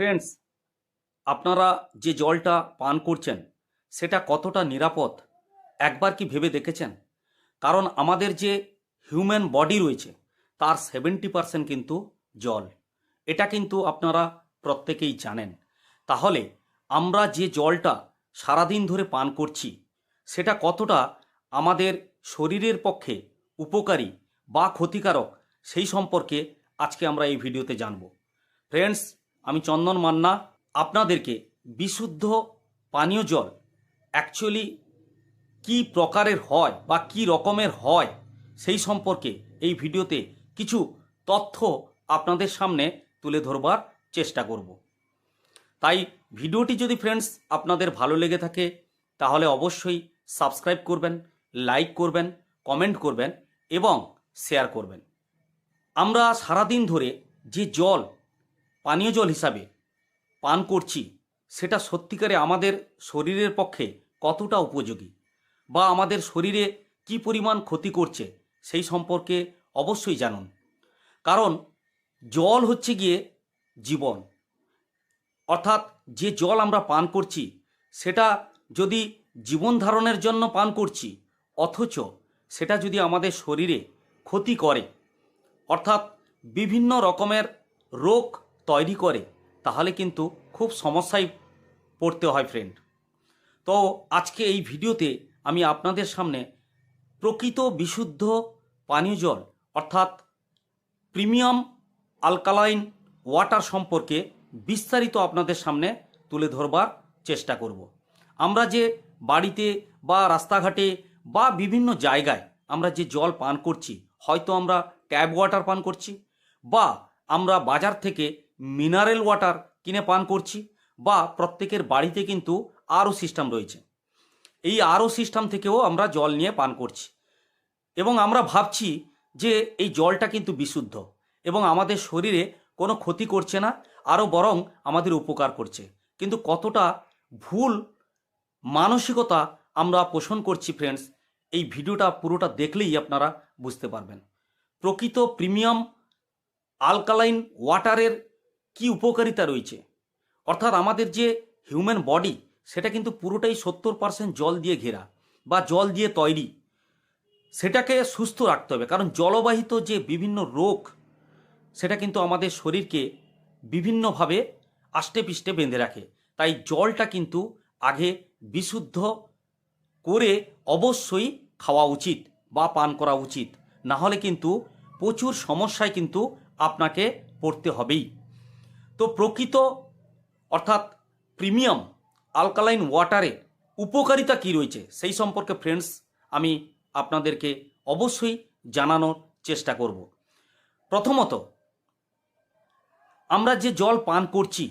Friends আপনারা যে জলটা পান করছেন, সেটা কতটা নিরাপদ? একবার কি ভেবে দেখেছেন? কারণ আমাদের যে হিউম্যান বডি রয়েছে, তার সেভেন্টি পার্সেন্ট কিন্তু জল। এটা কিন্তু আপনারা প্রত্যেকেই জানেন। তাহলে আমরা যে জলটা সারাদিন ধরে পান করছি, সেটা কতটা আমাদের শরীরের পক্ষে উপকারী বা ক্ষতিকারক, সেই সম্পর্কে আজকে আমরা এই ভিডিওতে জানব। ফ্রেন্ডস আমি চন্দন মান্না, আপনাদেরকে বিশুদ্ধ পানীয় জল অ্যাকচুয়ালি কি প্রকারের হয় বা কি রকমের হয় সেই সম্পর্কে এই ভিডিওতে কিছু তথ্য আপনাদের সামনে তুলে ধরবার চেষ্টা করব। তাই ভিডিওটি যদি ফ্রেন্ডস আপনাদের ভালো লেগে থাকে, তাহলে অবশ্যই সাবস্ক্রাইব করবেন লাইক করবেন কমেন্ট করবেন এবং শেয়ার করবেন। আমরা সারাদিন ধরে যে জল পানীয় জল হিসাবে পান করছি, সেটা সত্যিকারে আমাদের শরীরের পক্ষে কতটা উপযোগী বা আমাদের শরীরে কি পরিমাণ ক্ষতি করছে সেই সম্পর্কে অবশ্যই জানুন। কারণ জল হচ্ছে গিয়ে জীবন। অর্থাৎ যে জল আমরা পান করছি, সেটা যদি জীবন ধারণের জন্য পান করছি, অথচ সেটা যদি আমাদের শরীরে ক্ষতি করে, অর্থাৎ বিভিন্ন রকমের রোগ তৈরি করে, তাহলে কিন্তু খুব সমস্যায় পড়তে হয় ফ্রেন্ড তো আজকে এই ভিডিওতে আমি আপনাদের সামনে প্রকৃত বিশুদ্ধ পানীয় জল, অর্থাৎ প্রিমিয়াম আলকালাইন ওয়াটার সম্পর্কে বিস্তারিত আপনাদের সামনে তুলে ধরবার চেষ্টা করব। আমরা যে বাড়িতে বা রাস্তাঘাটে বা বিভিন্ন জায়গায় আমরা যে জল পান করছি, হয়তো আমরা ট্যাপ ওয়াটার পান করছি, বা আমরা বাজার থেকে মিনারেল ওয়াটার কিনে পান করছি বা প্রত্যেকের বাড়িতে কিন্তু আরও সিস্টেম রয়েছে। এই আরও সিস্টেম থেকেও আমরা জল নিয়ে পান করছি। এবং আমরা ভাবছি যে এই জলটা কিন্তু বিশুদ্ধ এবং আমাদের শরীরে কোনো ক্ষতি করছে না, আরও বরং আমাদের উপকার করছে। কিন্তু কতটা ভুল মানসিকতা আমরা পোষণ করছি ফ্রেন্ডস এই ভিডিওটা পুরোটা দেখলেই আপনারা বুঝতে পারবেন। প্রকৃত প্রিমিয়াম আলকালাইন ওয়াটারের কি উপকারিতা রয়েছে? অর্থাৎ আমাদের যে হিউম্যান বডি সেটা কিন্তু পুরোটাই সত্তর পার্সেন্ট জল দিয়ে ঘেরা বা জল দিয়ে তৈরি। সেটাকে সুস্থ রাখতে হবে। কারণ জলবাহিত যে বিভিন্ন রোগ, সেটা কিন্তু আমাদের শরীরকে বিভিন্নভাবে আষ্টে পিষ্টে বেঁধে রাখে। তাই জলটা কিন্তু আগে বিশুদ্ধ করে অবশ্যই খাওয়া উচিত বা পান করা উচিত। না হলে কিন্তু প্রচুর সমস্যায় কিন্তু আপনাকে পড়তে হবেই। তো প্রকৃত, অর্থাৎ প্রিমিয়াম আলকালাইন ওয়াটারে উপকারিতা কি রয়েছে সেই সম্পর্কে ফ্রেন্ডস আমি আপনাদেরকে অবশ্যই জানানোর চেষ্টা করব। প্রথমত, আমরা যে জল পান করছি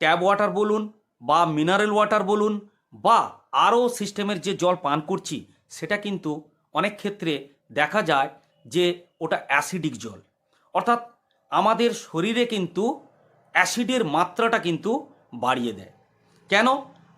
ট্যাব ওয়াটার বলুন বা মিনারেল ওয়াটার বলুন বা আরও সিস্টেমের যে জল পান করছি, সেটা কিন্তু অনেক ক্ষেত্রে দেখা যায় যে ওটা অ্যাসিডিক জল। অর্থাৎ আমাদের শরীরে কিন্তু অ্যাসিডের মাত্রাটা কিন্তু বাড়িয়ে দেয়। কেন?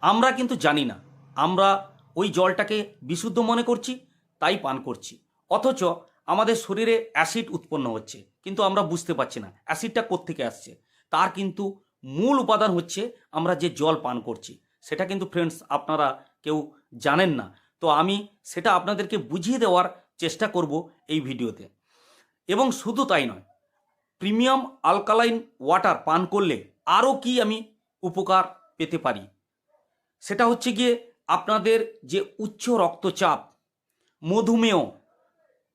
আমরা কিন্তু জানি না। আমরা ওই জলটাকে বিশুদ্ধ মনে করছি, তাই পান করছি। অথচ আমাদের শরীরে অ্যাসিড উৎপন্ন হচ্ছে, কিন্তু আমরা বুঝতে পারছি না অ্যাসিডটা কোত্থেকে আসছে। তার কিন্তু মূল উপাদান হচ্ছে আমরা যে জল পান করছি। সেটা কিন্তু ফ্রেন্ডস আপনারা কেউ জানেন না। তো আমি সেটা আপনাদেরকে বুঝিয়ে দেওয়ার চেষ্টা করব এই ভিডিওতে। এবং শুধু তাই নয় প্রিমিয়াম আলকালাইন ওয়াটার পান করলে আরও কি আমি উপকার পেতে পারি? সেটা হচ্ছে গিয়ে আপনাদের যে উচ্চ রক্তচাপ, মধুমেহ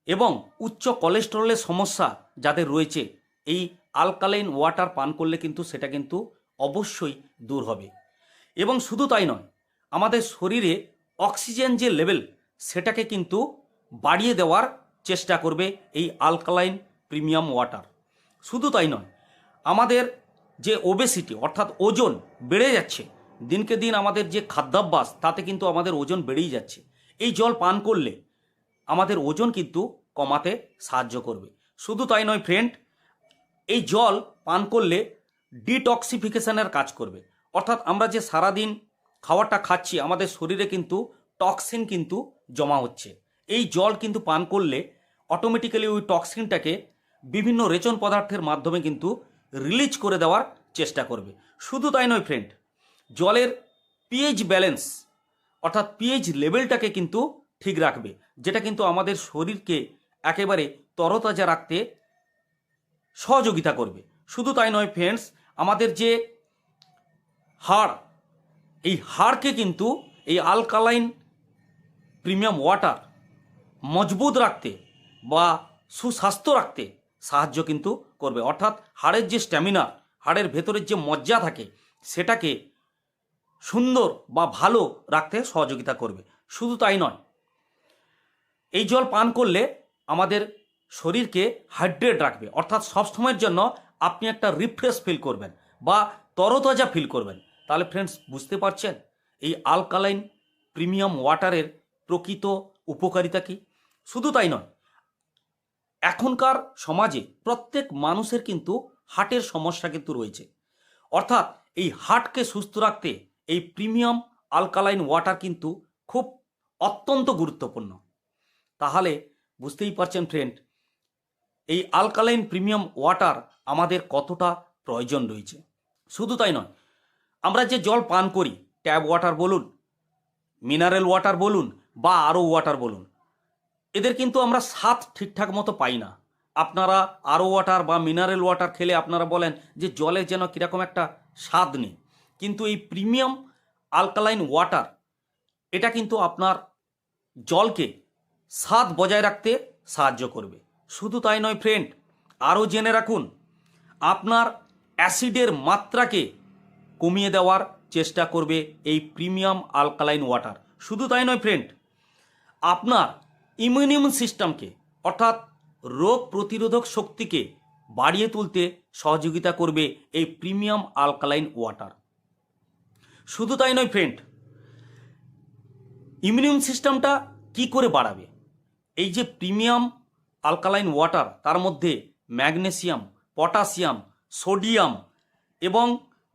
এবং উচ্চ কোলেস্টেরলের সমস্যা যাদের রয়েছে, এই আলকালাইন ওয়াটার পান করলে কিন্তু সেটা কিন্তু অবশ্যই দূর হবে। এবং শুধু তাই নয়, আমাদের শরীরে অক্সিজেন যে লেভেল, সেটাকে কিন্তু বাড়িয়ে দেওয়ার চেষ্টা করবে এই আলকালাইন প্রিমিয়াম ওয়াটার। শুধু তাই নয়, আমাদের যে ওবেসিটি অর্থাৎ ওজন বেড়ে যাচ্ছে, দিনকে দিন আমাদের যে খাদ্যাভ্যাস, তাতে কিন্তু আমাদের ওজন বেড়েই যাচ্ছে। এই জল পান করলে আমাদের ওজন কিন্তু কমাতে সাহায্য করবে। শুধু তাই নয় ফ্রেন্ড এই জল পান করলে ডিটক্সিফিকেশনের কাজ করবে। অর্থাৎ আমরা যে সারাদিন খাবারটা খাচ্ছি, আমাদের শরীরে কিন্তু টক্সিন কিন্তু জমা হচ্ছে। এই জল কিন্তু পান করলে অটোমেটিক্যালি ওই টক্সিনটাকে বিভিন্ন রেচন পদার্থের মাধ্যমে কিন্তু রিলিজ করে দেওয়ার চেষ্টা করবে। শুধু তাই নয় ফ্রেন্ড জলের পিএইচ ব্যালেন্স অর্থাৎ পিএইচ লেভেলটাকে কিন্তু ঠিক রাখবে, যেটা কিন্তু আমাদের শরীরকে একেবারে তরতাজা রাখতে সহযোগিতা করবে। শুধু তাই নয় ফ্রেন্ডস আমাদের যে হাড়, এই হাড়কে কিন্তু এই আলকালাইন প্রিমিয়াম ওয়াটার মজবুত রাখতে বা সুস্বাস্থ্য রাখতে সাহায্য কিন্তু করবে। অর্থাৎ হাড়ের যে স্ট্যামিনা হাড়ের ভেতরের যে মজ্জা থাকে, সেটাকে সুন্দর বা ভালো রাখতে সহযোগিতা করবে। শুধু তাই নয়, এই জল পান করলে আমাদের শরীরকে হাইড্রেট রাখবে। অর্থাৎ সবসময়ের জন্য আপনি একটা রিফ্রেশ ফিল করবেন বা তরতাজা ফিল করবেন। তাহলে ফ্রেন্ডস বুঝতে পারছেন? এই আলকালাইন প্রিমিয়াম ওয়াটারের প্রকৃত উপকারিতা কি? শুধু তাই নয় এখনকার সমাজে প্রত্যেক মানুষের কিন্তু হার্টের সমস্যা কিন্তু রয়েছে। অর্থাৎ এই হার্টকে সুস্থ রাখতে এই প্রিমিয়াম আলকালাইন ওয়াটার কিন্তু খুব অত্যন্ত গুরুত্বপূর্ণ। তাহলে বুঝতেই পারছেন ফ্রেন্ড এই আলকালাইন প্রিমিয়াম ওয়াটার আমাদের কতটা প্রয়োজন রয়েছে। শুধু তাই নয়, আমরা যে জল পান করি, ট্যাব ওয়াটার বলুন, মিনারেল ওয়াটার বলুন বা আরও ওয়াটার বলুন এদের কিন্তু আমরা স্বাদ ঠিকঠাক মতো পাই না। আপনারা আরও ওয়াটার বা মিনারেল ওয়াটার খেলে আপনারা বলেন যে জলে যেন কীরকম একটা স্বাদ নেই। কিন্তু এই প্রিমিয়াম আলকালাইন ওয়াটার এটা কিন্তু আপনার জলকে স্বাদ বজায় রাখতে সাহায্য করবে। শুধু তাই নয় ফ্রেন্ড আরও জেনে রাখুন, আপনার অ্যাসিডের মাত্রাকে কমিয়ে দেওয়ার চেষ্টা করবে এই প্রিমিয়াম আলকালাইন ওয়াটার শুধু তাই নয় ফ্রেন্ড আপনার ইমিউনিয়ম সিস্টেমকে, অর্থাৎ রোগ প্রতিরোধক শক্তিকে বাড়িয়ে তুলতে সহযোগিতা করবে এই প্রিমিয়াম আলকালাইন ওয়াটার। শুধু তাই নয় ফ্রেন্ড ইমিউনিয়ম সিস্টেমটা কি করে বাড়াবে? এই যে প্রিমিয়াম আলকালাইন ওয়াটার, তার মধ্যে ম্যাগনেসিয়াম পটাশিয়াম সোডিয়াম এবং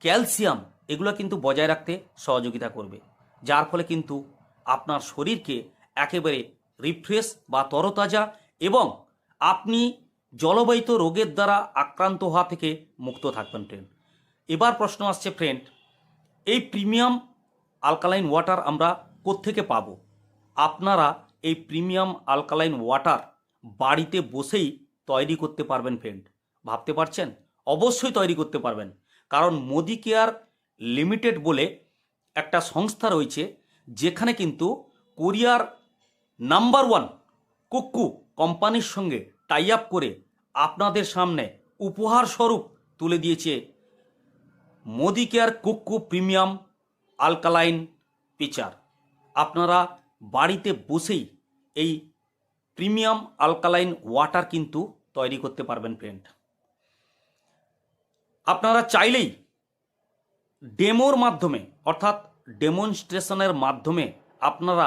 ক্যালসিয়াম, এগুলো কিন্তু বজায় রাখতে সহযোগিতা করবে। যার ফলে কিন্তু আপনার শরীরকে একেবারে রিফ্রেশ বা তরতাজা এবং আপনি জলবাহিত রোগের দ্বারা আক্রান্ত হওয়া থেকে মুক্ত থাকবেন ফ্রেন্ড এবার প্রশ্ন আসছে ফ্রেন্ড এই প্রিমিয়াম আলকালাইন ওয়াটার আমরা কোত্থেকে পাবো? আপনারা এই প্রিমিয়াম আলকালাইন ওয়াটার বাড়িতে বসেই তৈরি করতে পারবেন ফ্রেন্ড ভাবতে পারছেন? অবশ্যই তৈরি করতে পারবেন। কারণ মোদি কেয়ার লিমিটেড বলে একটা সংস্থা রয়েছে, যেখানে কিন্তু কোরিয়ার নাম্বার ওয়ান কুক্কু কোম্পানির সঙ্গে টাই আপ করে আপনাদের সামনে উপহার স্বরূপ তুলে দিয়েছে Modi care Kukku premium alkaline pitcher আপনারা বাড়িতে বসেই এই প্রিমিয়াম আলকালাইন ওয়াটার কিন্তু তৈরি করতে পারবেন ফ্রেন্ড আপনারা চাইলেই ডেমোর মাধ্যমে, অর্থাৎ ডেমনস্ট্রেশনের মাধ্যমে আপনারা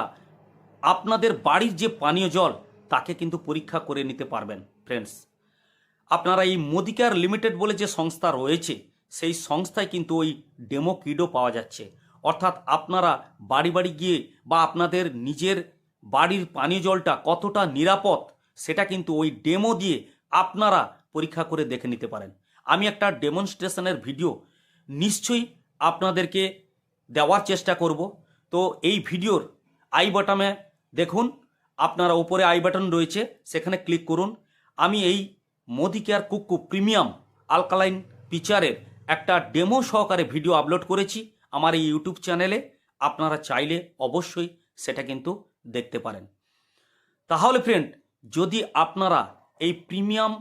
আপনাদের বাড়ির যে পানীয় জল, তাকে কিন্তু পরীক্ষা করে নিতে পারবেন ফ্রেন্ডস আপনারা এই মোদিকার লিমিটেড বলে যে সংস্থা রয়েছে, সেই সংস্থায় কিন্তু ওই ডেমো কিডও পাওয়া যাচ্ছে। অর্থাৎ আপনারা বাড়ি বাড়ি গিয়ে বা আপনাদের নিজের বাড়ির পানীয় জলটা কতটা নিরাপদ, সেটা কিন্তু ওই ডেমো দিয়ে আপনারা পরীক্ষা করে দেখে নিতে পারেন। আমি একটা ডেমনস্ট্রেশনের ভিডিও নিশ্চয়ই আপনাদেরকে দেওয়ার চেষ্টা করব। তো এই ভিডিওর আই বাটনে দেখুন, আপনারা উপরে আই বাটন রয়েছে, সেখানে ক্লিক করুন। আমি এই মোদি কেয়ার কুক্কু প্রিমিয়াম আলকালাইন পিচারের একটা ডেমো সহকারে ভিডিও আপলোড করেছি আমার এই ইউটিউব চ্যানেলে আপনারা চাইলে অবশ্যই সেটা কিন্তু দেখতে পারেন। তাহলে ফ্রেন্ড যদি আপনারা এই প্রিমিয়াম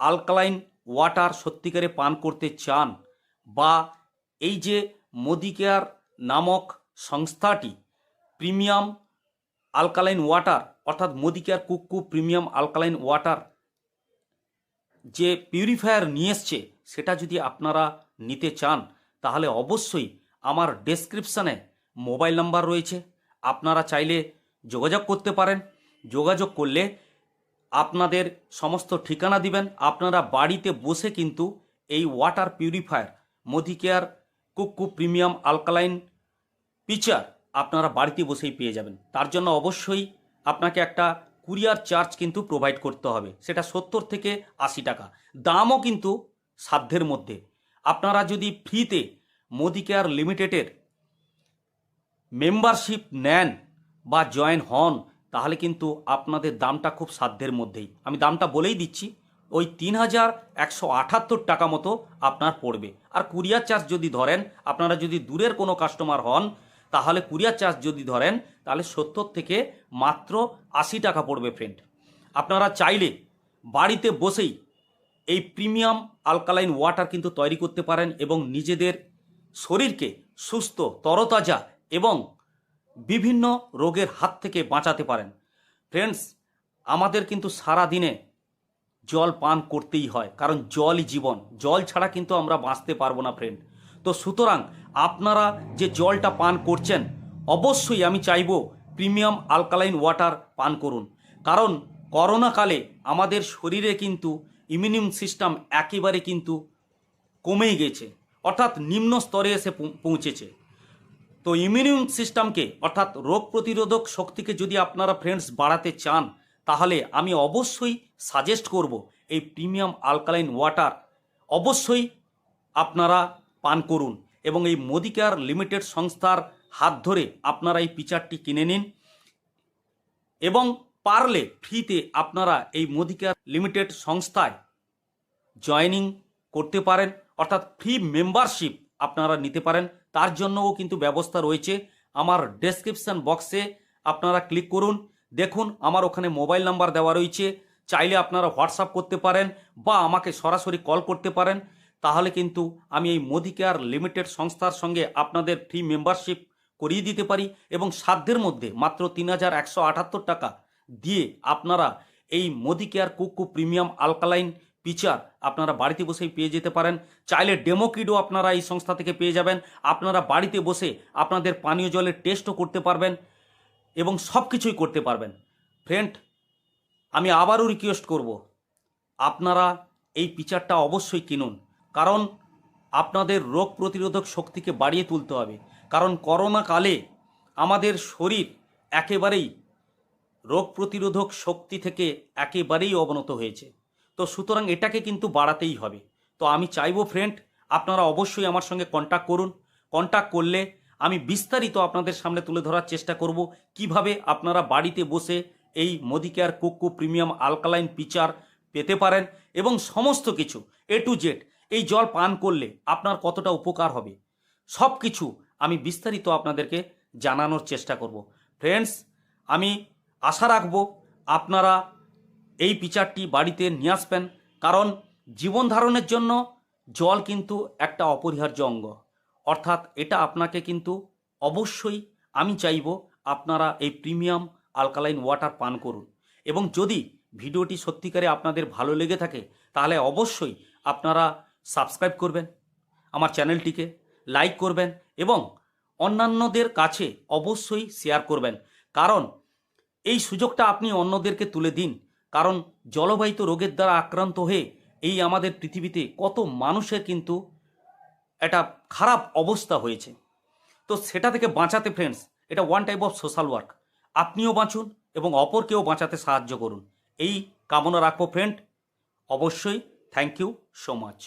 আলকালাইন ওয়াটার সত্যিকারে পান করতে চান বা এই যে মোদি কেয়ার নামক সংস্থাটি প্রিমিয়াম আলকালাইন ওয়াটার অর্থাৎ মোদি কুকু প্রিমিয়াম আলকালাইন ওয়াটার যে পিউরিফায়ার নিয়ে এসছে, সেটা যদি আপনারা নিতে চান, তাহলে অবশ্যই আমার ডেসক্রিপশানে মোবাইল নাম্বার রয়েছে। আপনারা চাইলে যোগাযোগ করতে পারেন। যোগাযোগ করলে আপনাদের সমস্ত ঠিকানা দিবেন। আপনারা বাড়িতে বসে কিন্তু এই water purifier Modi care কুক্কু premium alkaline pitcher আপনারা বাড়িতে বসেই পেয়ে যাবেন। তার জন্য অবশ্যই আপনাকে একটা কুরিয়ার চার্জ কিন্তু প্রোভাইড করতে হবে। সেটা সত্তর থেকে আশি টাকা। দামও কিন্তু সাধ্যের মধ্যে। আপনারা যদি ফ্রিতে মোদি কেয়ার লিমিটেডের মেম্বারশিপ নেন বা জয়েন হন, তাহলে কিন্তু আপনাদের দামটা খুব সাধ্যের মধ্যেই। আমি দামটা বলেই দিচ্ছি, ওই তিন হাজার একশো আটাত্তর টাকা মতো আপনার পড়বে। আর কুরিয়ার চার্জ যদি ধরেন, আপনারা যদি দূরের কোনো কাস্টমার হন তাহলে কুরিয়ার চার্জ যদি ধরেন, তাহলে সত্তর থেকে মাত্র আশি টাকা পড়বে ফ্রেন্ড আপনারা চাইলে বাড়িতে বসেই এই প্রিমিয়াম আলকালাইন ওয়াটার কিন্তু তৈরি করতে পারেন এবং নিজেদের শরীরকে সুস্থ, তরতাজা এবং বিভিন্ন রোগের হাত থেকে বাঁচাতে পারেন। ফ্রেন্ডস আমাদের কিন্তু সারা দিনে জল পান করতেই হয়, কারণ জলই জীবন। জল ছাড়া কিন্তু আমরা বাঁচতে পারব না ফ্রেন্ড তো সুতরাং আপনারা যে জলটা পান করছেন, অবশ্যই আমি চাইব প্রিমিয়াম আলকালাইন ওয়াটার পান করুন। কারণ করোনাকালে আমাদের শরীরে কিন্তু ইমিউন সিস্টেম একেবারে কিন্তু কমেই গেছে, অর্থাৎ নিম্ন স্তরে এসে পৌঁছেছে। তো ইমিউন সিস্টেমকে, অর্থাৎ রোগ প্রতিরোধক শক্তিকে যদি আপনারা ফ্রেন্ডস বাড়াতে চান, তাহলে আমি অবশ্যই সাজেস্ট করব এই প্রিমিয়াম আলকালাইন ওয়াটার। অবশ্যই আপনারা পান করুন এবং এই মোদিকার লিমিটেড সংস্থার হাত ধরে আপনারা এই পিচারটি কিনে নিন এবং পারলে ফ্রিতে আপনারা এই মোদিকার লিমিটেড সংস্থায় জয়েনিং করতে পারেন, অর্থাৎ ফ্রি মেম্বারশিপ আপনারা নিতে পারেন। তার জন্যও কিন্তু ব্যবস্থা রয়েছে। আমার ডেসক্রিপশন বক্সে আপনারা ক্লিক করুন। দেখুন, আমার ওখানে মোবাইল নাম্বার দেওয়া রয়েছে। চাইলে আপনারা হোয়াটসঅ্যাপ করতে পারেন বা আমাকে সরাসরি কল করতে পারেন। তাহলে কিন্তু আমি এই মোদি কেয়ার লিমিটেড সংস্থার সঙ্গে আপনাদের ফ্রি মেম্বারশিপ করিয়ে দিতে পারি এবং সাধ্যের মধ্যে মাত্র তিন হাজার একশো আটাত্তর টাকা দিয়ে আপনারা এই Modi care Kuku premium alkaline pitcher আপনারা বাড়িতে বসেই পেয়ে যেতে পারেন। চাইলে ডেমো কিটও আপনারা এই সংস্থা থেকে পেয়ে যাবেন। আপনারা বাড়িতে বসে আপনাদের পানীয় জলের টেস্টও করতে পারবেন এবং সব কিছুই করতে পারবেন। ফ্রেন্ড আমি আবারও রিকোয়েস্ট করব, আপনারা এই পিচারটা অবশ্যই কিনুন। কারণ আপনাদের রোগ প্রতিরোধক শক্তিকে বাড়িয়ে তুলতে হবে। কারণ করোনা কালে আমাদের শরীর একেবারেই রোগ প্রতিরোধক শক্তি থেকে একেবারেই অবনত হয়েছে। তো সুতরাং এটাকে কিন্তু বাড়াতেই হবে। তো আমি চাইব ফ্রেন্ড আপনারা অবশ্যই আমার সঙ্গে কন্ট্যাক্ট করুন। কন্ট্যাক্ট করলে আমি বিস্তারিত আপনাদের সামনে তুলে ধরার চেষ্টা করব। কীভাবে আপনারা বাড়িতে বসে এই মোদি কেয়ার কুকু প্রিমিয়াম আলকালাইন পিচার পেতে পারেন এবং সমস্ত কিছু এ টু জেড এই জল পান করলে আপনার কতটা উপকার হবে? সব কিছু আমি বিস্তারিত আপনাদেরকে জানানোর চেষ্টা করব। ফ্রেন্ডস আমি আশা রাখব আপনারা এই পিচারটি বাড়িতে নিয়ে আসবেন, কারণ জীবন ধারণের জন্য জল কিন্তু একটা অপরিহার্য অঙ্গ। অর্থাৎ এটা আপনাকে কিন্তু অবশ্যই আমি চাইব আপনারা এই প্রিমিয়াম আলকালাইন ওয়াটার পান করুন। এবং যদি ভিডিওটি সত্যিকারে আপনাদের ভালো লেগে থাকে, তাহলে অবশ্যই আপনারা সাবস্ক্রাইব করবেন, আমার চ্যানেলটিকে লাইক করবেন এবং অন্যান্যদের কাছে অবশ্যই শেয়ার করবেন। কারণ এই সুযোগটা আপনি অন্যদেরকে তুলে দিন। কারণ জলবাহিত রোগের দ্বারা আক্রান্ত হয়ে এই আমাদের পৃথিবীতে কত মানুষের কিন্তু একটা খারাপ অবস্থা হয়েছে। তো সেটা থেকে বাঁচাতে ফ্রেন্ডস এটা one type of social work আপনিও বাঁচুন এবং অপরকেও বাঁচাতে সাহায্য করুন। এই কামনা রাখব ফ্রেন্ড অবশ্যই থ্যাংক ইউ সো মাচ